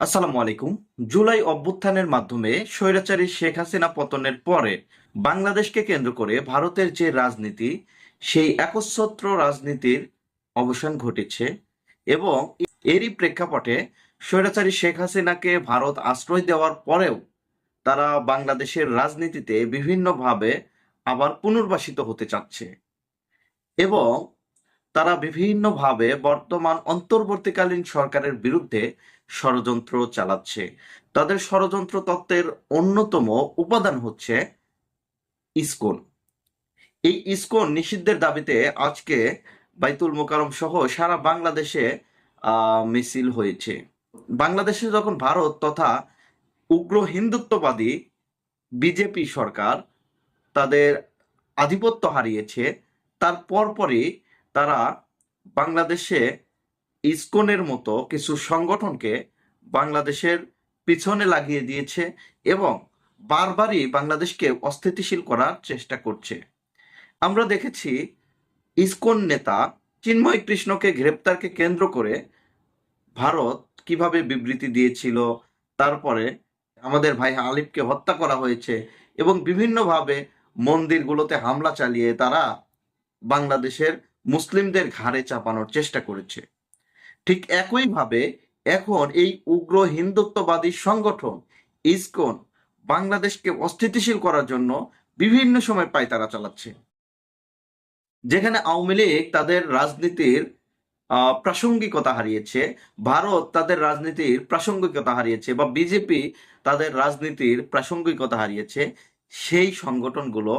আসসালামু আলাইকুম। জুলাই অভ্যুত্থানের মাধ্যমে স্বৈরাচারী শেখ হাসিনা পতনের পরে বাংলাদেশকে কেন্দ্র করে ভারতের যে রাজনীতি, সেই একচ্ছত্র রাজনীতির অবসান ঘটেছে এবং এরই প্রেক্ষাপটে স্বৈরাচারী শেখ হাসিনাকে ভারত আশ্রয় দেওয়ার পরেও তারা বাংলাদেশের রাজনীতিতে বিভিন্নভাবে আবার পুনর্বাসিত হতে চাচ্ছে এবং তারা বিভিন্নভাবে বর্তমান অন্তর্বর্তীকালীন সরকারের বিরুদ্ধে ষড়যন্ত্র চালাচ্ছে। তাদের ষড়যন্ত্র তত্ত্বের অন্যতম উপাদান হচ্ছে ইসকন। এই ইসকন নিষিদ্ধের দাবিতে আজকে বাইতুল মোকারম সহ সারা বাংলাদেশে মিছিল হয়েছে। বাংলাদেশে যখন ভারত তথা উগ্র হিন্দুত্ববাদী বিজেপি সরকার তাদের আধিপত্য হারিয়েছে, তার পরপরই তারা বাংলাদেশে ইসকনের মতো কিছু সংগঠনকে বাংলাদেশের পিছনে লাগিয়ে দিয়েছে এবং বারবারই বাংলাদেশকে অস্থিতিশীল করার চেষ্টা করছে। আমরা দেখেছি ইসকন নেতা চিন্ময় কৃষ্ণকে গ্রেপ্তারকে কেন্দ্র করে ভারত কীভাবে বিবৃতি দিয়েছিল, তারপরে আমাদের ভাই আলিফকে হত্যা করা হয়েছে এবং বিভিন্নভাবে মন্দিরগুলোতে হামলা চালিয়ে তারা বাংলাদেশের মুসলিমদের ঘাড়ে চাপানোর চেষ্টা করেছে। ঠিক একইভাবে এখন এই উগ্র হিন্দুত্ববাদী সংগঠন, ইসকন, বাংলাদেশকে অস্থিতিশীল করার জন্য বিভিন্ন সময় পায়তারা চালাচ্ছে। যেখানে আওয়ামী লীগ তাদের রাজনীতির প্রাসঙ্গিকতা হারিয়েছে, ভারত তাদের রাজনীতির প্রাসঙ্গিকতা হারিয়েছে বা বিজেপি তাদের রাজনীতির প্রাসঙ্গিকতা হারিয়েছে, সেই সংগঠনগুলো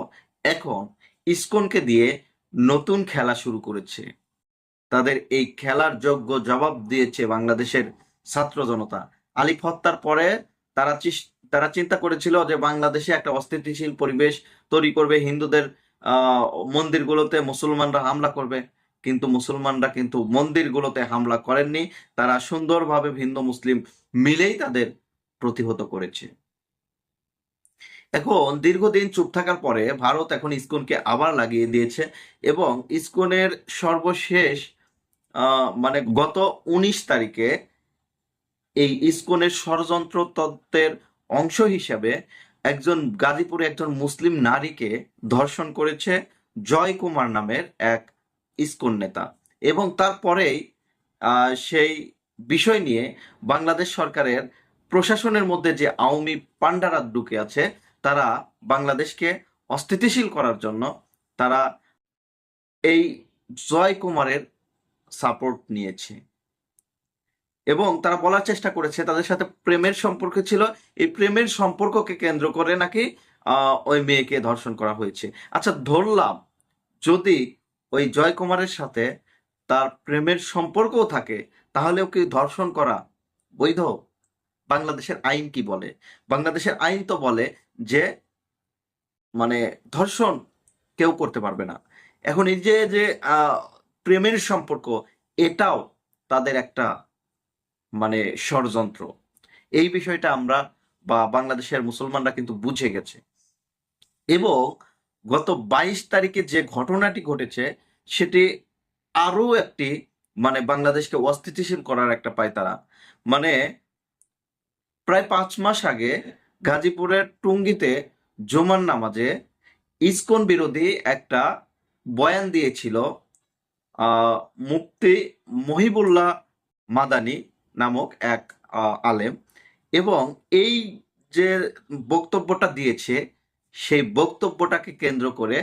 এখন ইসকনকে দিয়ে নতুন খেলা শুরু করেছে। তাদের এই খেলার যোগ্য জবাব দিয়েছে বাংলাদেশের ছাত্র জনতা। আলিফ হত্যার পরে তারা তারা চিন্তা করেছিল যে বাংলাদেশে একটা অস্থিতিশীল পরিবেশ তৈরি করবে, হিন্দুদের মন্দিরগুলোতে মুসলমানরা হামলা করবে। কিন্তু মুসলমানরা কিন্তু মন্দিরগুলোতে হামলা করেননি। তারা সুন্দরভাবে হিন্দু, মুসলিম মিলেই তাদের প্রতিহত করেছে। এখন দীর্ঘদিন চুপ থাকার পরে ভারত এখন ইসকনকে আবার লাগিয়ে দিয়েছে এবং ইসকনের সর্বশেষ মানে গত উনিশ তারিখে এই ইসকনের ষড়যন্ত্র তত্ত্বের অংশ হিসাবে একজন গাজীপুরে একজন মুসলিম নারীকে ধর্ষণ করেছে জয় কুমার নামের এক ইসকন নেতা। এবং তারপরেই সেই বিষয় নিয়ে বাংলাদেশ সরকারের প্রশাসনের মধ্যে যে আওয়ামী পান্ডারা ঢুকে আছে, তারা বাংলাদেশকে অস্থিতিশীল করার জন্য তারা এই জয় কুমারের সাপোর্ট নিয়েছে। এবং তারা বলার চেষ্টা করেছে, তাদের সাথে প্রেমের সম্পর্ক ছিল। এই প্রেমের সম্পর্ককে কেন্দ্র করে নাকি ওই মেয়েকে ধর্ষণ করা হয়েছে। আচ্ছা ধরলাম, যদি ওই জয় কুমারের সাথে তার প্রেমের সম্পর্কও থাকে, তাহলেও কি ধর্ষণ করা বৈধ? বাংলাদেশের আইন কি বলে? বাংলাদেশের আইন তো বলে যে মানে ধর্ষণ কেউ করতে পারবে না। এখন এই যে যে প্রেমের সম্পর্ক, এটাও তাদের একটা মানে ষড়যন্ত্র। এই বিষয়টা আমরা, বা বাংলাদেশের মুসলমানরা কিন্তু বুঝে গেছে। এবং গত বাইশ তারিখে যে ঘটনাটি ঘটেছে, সেটি আরও একটি মানে বাংলাদেশকে অস্থিতিশীল করার একটা পায় তারা মানে প্রায় পাঁচ মাস আগে গাজীপুরের টুঙ্গিতে জুমার নামাজে ইসকন বিরোধী একটা বয়ান দিয়েছিল মুফতি মহিবুল্লাহ মাদানি নামক এক আলেম এবং এই যে বক্তব্যটা দিয়েছে, সেই বক্তব্যটাকে কেন্দ্র করে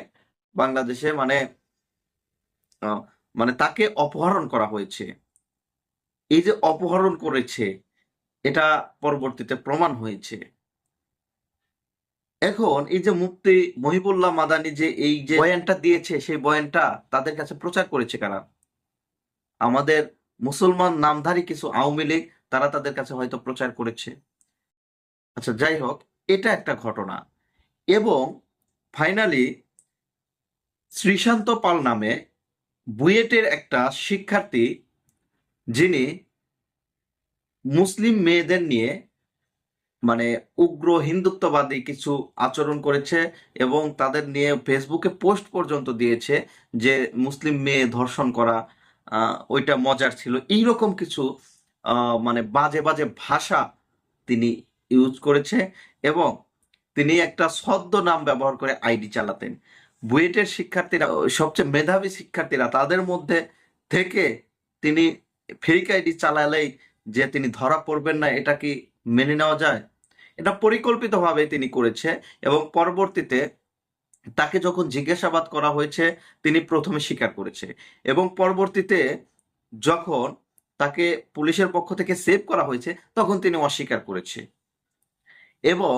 বাংলাদেশে মানে মানে তাকে অপহরণ করা হয়েছে। এই যে অপহরণ করেছে, এটা পরবর্তীতে প্রমাণ হয়েছে। এখন এই যে মুফতি মহিবুল্লাহ মাদানি যে এই যে বয়ানটা দিয়েছে, সেই বয়ানটা তাদের কাছে প্রচার করেছে কারা? আমাদের মুসলমান নামধারী কিছু আওয়ামী লীগ, তারা তাদের কাছে হয়তো প্রচার করেছে। আচ্ছা যাই হোক, এটা একটা ঘটনা। এবং ফাইনালি শ্রীশান্ত পাল নামে বুয়েটের একটা শিক্ষার্থী, যিনি মুসলিম মেয়েদের নিয়ে মানে উগ্র হিন্দুত্ববাদী কিছু আচরণ করেছে এবং তাদের নিয়ে ফেসবুকে পোস্ট পর্যন্ত দিয়েছে যে মুসলিম মেয়ে ধর্ষণ করা ওইটা মজার ছিল। এইরকম কিছু মানে বাজে বাজে ভাষা তিনি ইউজ করেছে এবং তিনি একটা ছদ্ম নাম ব্যবহার করে আইডি চালাতেন। বুয়েটের শিক্ষার্থীরা, সবচেয়ে মেধাবী শিক্ষার্থীরা তাদের মধ্যে থেকে তিনি ফেক আইডি চালালেই যে তিনি ধরা পড়বেন না, এটা কি মেনে নেওয়া যায়। এটা পরিকল্পিতভাবে তিনি করেছে এবং পরবর্তীতে তাকে যখন জিজ্ঞাসাবাদ করা হয়েছে, তিনি প্রথমে স্বীকার করেছে এবং পরবর্তীতে যখন তাকে পুলিশের পক্ষ থেকে সেভ করা হয়েছে, তখন তিনি অস্বীকার করেছে। এবং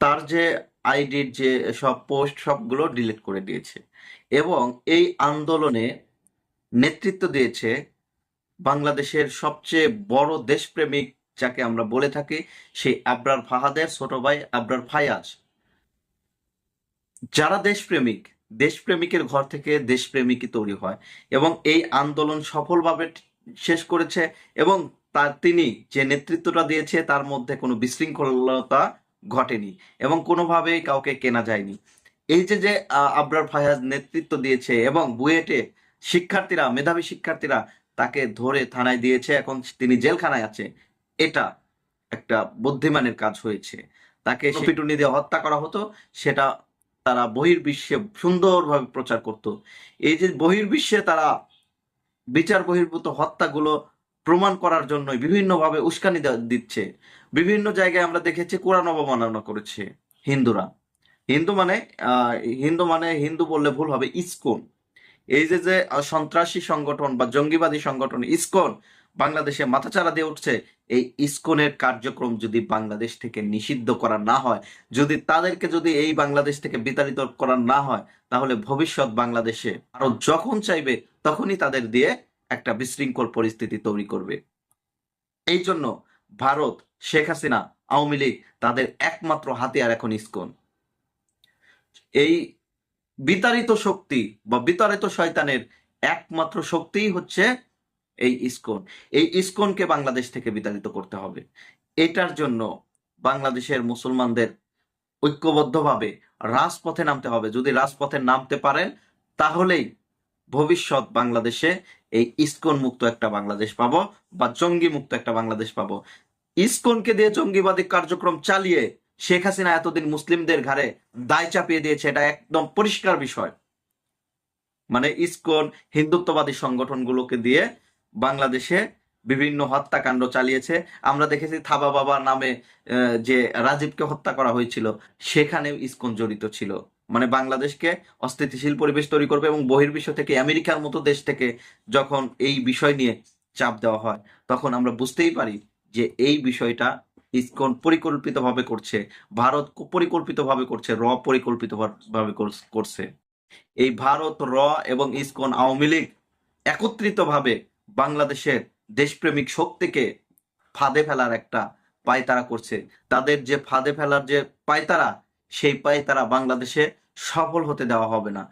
তার যে আইডির যে সব পোস্ট, সবগুলো ডিলিট করে দিয়েছে এবং এই আন্দোলনে নেতৃত্ব দিয়েছে বাংলাদেশের সবচেয়ে বড় দেশপ্রেমিক যাকে আমরা বলে থাকি, সেই আবরার ফাহাদের ছোট ভাই আবরার ফায়াজ। যারা দেশপ্রেমিক, দেশপ্রেমিকের ঘর থেকে দেশপ্রেমিকই তৈরি হয় এবং এই আন্দোলন সফলভাবে শেষ করেছে এবং তার তিনি যে নেতৃত্বটা দিয়েছে, তার মধ্যে কোনো বিশৃঙ্খলতা ঘটেনি এবং কোনোভাবেই কাউকে কেনা যায়নি। এই যে যে আবরার ফায়াজ নেতৃত্ব দিয়েছে এবং বুয়েটে শিক্ষার্থীরা, মেধাবী শিক্ষার্থীরা তাকে ধরে থানায় দিয়েছে, এখন তিনি জেলখানায় আছে। এটা একটা বুদ্ধিমানের কাজ হয়েছে। তাকে পিটুনি দিয়ে হত্যা করা হতো সেটা তারা বহির্বিশ্বে সুন্দরভাবে প্রচার করত। এই যে বহির্বিশ্বে তারা বিচার বহির্ভূত হত্যাগুলো প্রমাণ করার জন্য বিভিন্নভাবে উস্কানি দিচ্ছে। বিভিন্ন জায়গায় আমরা দেখেছি কোরআন অবমাননা করেছে হিন্দুরা। হিন্দু মানে আহ, হিন্দু মানে হিন্দু বললে ভুল হবে ইসকন। এই যে যে সন্ত্রাসী সংগঠন বা জঙ্গিবাদী সংগঠন ইসকন বাংলাদেশে মাথাচাড়া দিয়ে উঠছে। এই ইসকনের কার্যক্রম যদি বাংলাদেশ থেকে নিষিদ্ধ করা না হয়, যদি তাদেরকে যদি এই বাংলাদেশ থেকে বিতাড়িত করা না হয়, তাহলে ভবিষ্যৎ বাংলাদেশে আরও যখন চাইবে, তখনই তাদের দিয়ে একটা বিশৃঙ্খল পরিস্থিতি তৈরি করবে। এই জন্য ভারত, শেখ হাসিনা, আওয়ামী লীগ তাদের একমাত্র হাতিয়ার এখন ইসকন। এই বিতাড়িত শক্তি বা বিতাড়িত শয়তানের একমাত্র শক্তিই হচ্ছে এই ইসকন। এই ইসকনকে বাংলাদেশ থেকে বিতাড়িত করতে হবে। এটার জন্য বাংলাদেশের মুসলমানদের ঐক্যবদ্ধভাবে রাজপথে নামতে হবে। যদি রাজপথে নামতে পারেন, তাহলেই ভবিষ্যৎ বাংলাদেশে এই ইসকন মুক্ত একটা বাংলাদেশ পাবো বা জঙ্গি মুক্ত একটা বাংলাদেশ পাবো। ইসকনকে দিয়ে জঙ্গিবাদী কার্যক্রম চালিয়ে শেখ হাসিনা এতদিন মুসলিমদের ঘাড়ে দায় চাপিয়ে দিয়েছে, এটা একদম পরিষ্কার বিষয়। মানে ইসকন হিন্দুত্ববাদী সংগঠনগুলোকে দিয়ে বাংলাদেশে বিভিন্ন হত্যাকাণ্ড চালিয়েছে। আমরা দেখেছি থাবা বাবা নামে যে রাজীবকে হত্যা করা হয়েছিল, সেখানেও ইস্কন জড়িত ছিল। মানে বাংলাদেশকে অস্থিতিশীল পরিবেশ তৈরি করবে এবং বহির্বিশ্ব থেকে আমেরিকার মতো দেশ থেকে যখন এই বিষয় নিয়ে চাপ দেওয়া হয়, তখন আমরা বুঝতেই পারি যে এই বিষয়টা ইসকন পরিকল্পিতভাবে করছে, ভারত পরিকল্পিতভাবে করছে, র পরিকল্পিতভাবে কর- করছে। এই ভারত, র এবং ইসকন আওয়ামী লীগ একত্রিতভাবে বাংলাদেশের দেশপ্রেমিক শক্তিকে ফাঁদে ফেলার একটা পায়তারা করছে। তাদের যে ফাঁদে ফেলার যে পায়তারা, সেই পায়তারা বাংলাদেশে সফল হতে দেওয়া হবে না।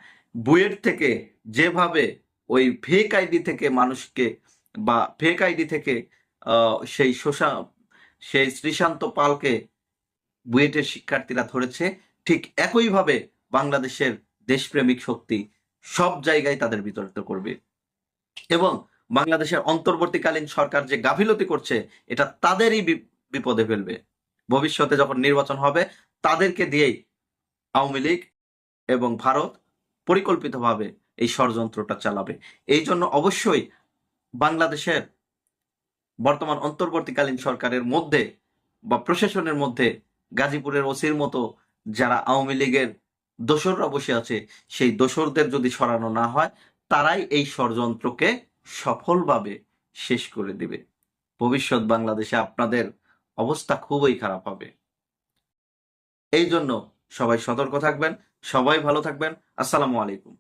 বুয়েট থেকে যেভাবে ওই ফেক আইডি থেকে মানুষকে বা ফেক আইডি থেকে সেই শোষা, সেই শ্রীশান্ত পালকে বুয়েটের শিক্ষার্থীরা ধরেছে, ঠিক একইভাবে বাংলাদেশের দেশপ্রেমিক শক্তি সব জায়গায় তাদের বিতরিত করবে। এবং বাংলাদেশের অন্তর্বর্তীকালীন সরকার যে গাফিলতি করছে, এটা তাদেরই বিপদে ফেলবে। ভবিষ্যতে যখন নির্বাচন হবে, তাদেরকে দিয়েই আওয়ামী লীগ এবং ভারত পরিকল্পিতভাবে এই ষড়যন্ত্রটা চালাবে। এই জন্য অবশ্যই বাংলাদেশের বর্তমান অন্তর্বর্তীকালীন সরকারের মধ্যে বা প্রশাসনের মধ্যে গাজীপুরের ওসির মতো যারা আওয়ামী লীগের দোসররা বসে আছে, সেই দোসরদের যদি সরানো না হয়, তারাই এই ষড়যন্ত্রকে সফলভাবে শেষ করে দিবে। ভবিষ্যৎ বাংলাদেশে আপনাদের অবস্থা খুবই খারাপ হবে। এই জন্য সবাই সতর্ক থাকবেন, সবাই ভালো থাকবেন। আসসালামু আলাইকুম।